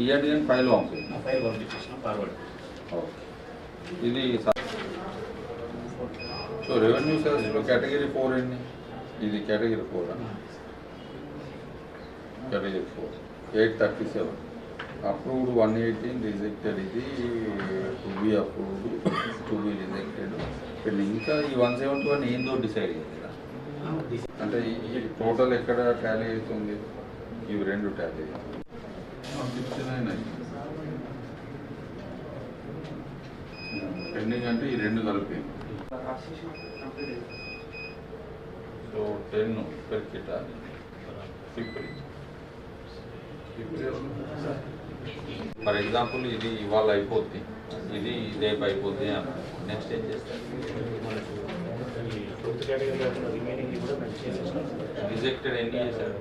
File పంపింది ఆ file పంపించేసిన ఫార్వర్డ్ ఓకే. ఇది సో రెవెన్యూ సర్వీస్లో కేటగిరీ ఫోర్ ఎన్ని? ఇది category four? Category four. Eight thirty seven. Approved one eighteen rejected ఇది to be approved to be rejected. And ఇంకా ఈ వన్ సెవెంటీ వన్ ఏందో డిసైడ్ అయ్యింది కదా అంటే ఈ- ఈ టోటల్ ఎక్కడ టాలీ అవుతుంది? ఇవి రెండు టాలీ సిక్స్టీ నైన్ పెండింగ్ అంటే ఈ రెండు కలిపి. సో టెన్ పెరికిట ఫిఫ్టీ ఫర్ ఎగ్జాంపుల్ ఇది ఇవాళ అయిపోద్ది. ఇది రేపు అయిపోద్ది అన్నారు. నెక్స్ట్ ఏం చేస్తారు? రిజెక్టెడ్ ఎన్ని చేశారు?